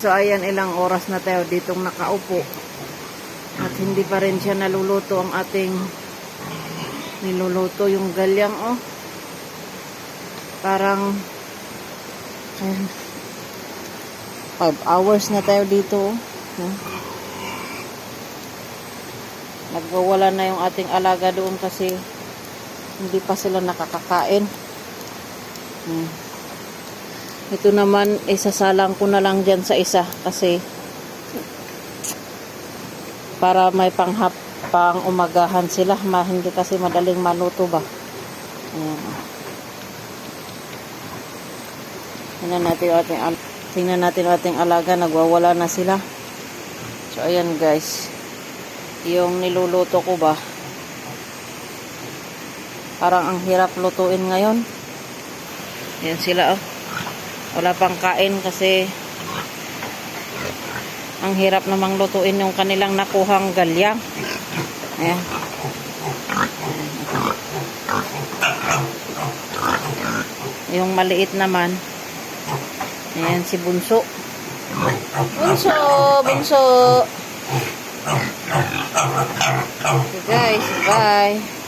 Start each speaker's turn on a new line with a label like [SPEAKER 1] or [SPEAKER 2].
[SPEAKER 1] So ayan ilang oras na tayo ditong nakaupo. At hindi pa rin siya naluluto ang ating niluluto yung galyang oh. Parang ayun, five hours na tayo dito oh. Nagwawala na yung ating alaga doon kasi hindi pa sila nakakakain. Hmm. Ito naman, isasalang ko na lang dyan sa isa kasi para may panghap pang umagahan sila. Ma, hindi kasi madaling maluto ba. Ayan. Tingnan natin ating, tingnan natin ating alaga. Nagwawala na sila. So, ayan guys. Yung niluluto ko ba. Parang ang hirap lutuin ngayon. Ayan sila oh wala pang kain kasi ang hirap namang lutuin yung kanilang nakuhang galyang ayan. Yung maliit naman. Ayan si bunso. Bunso bunso. Okay guys bye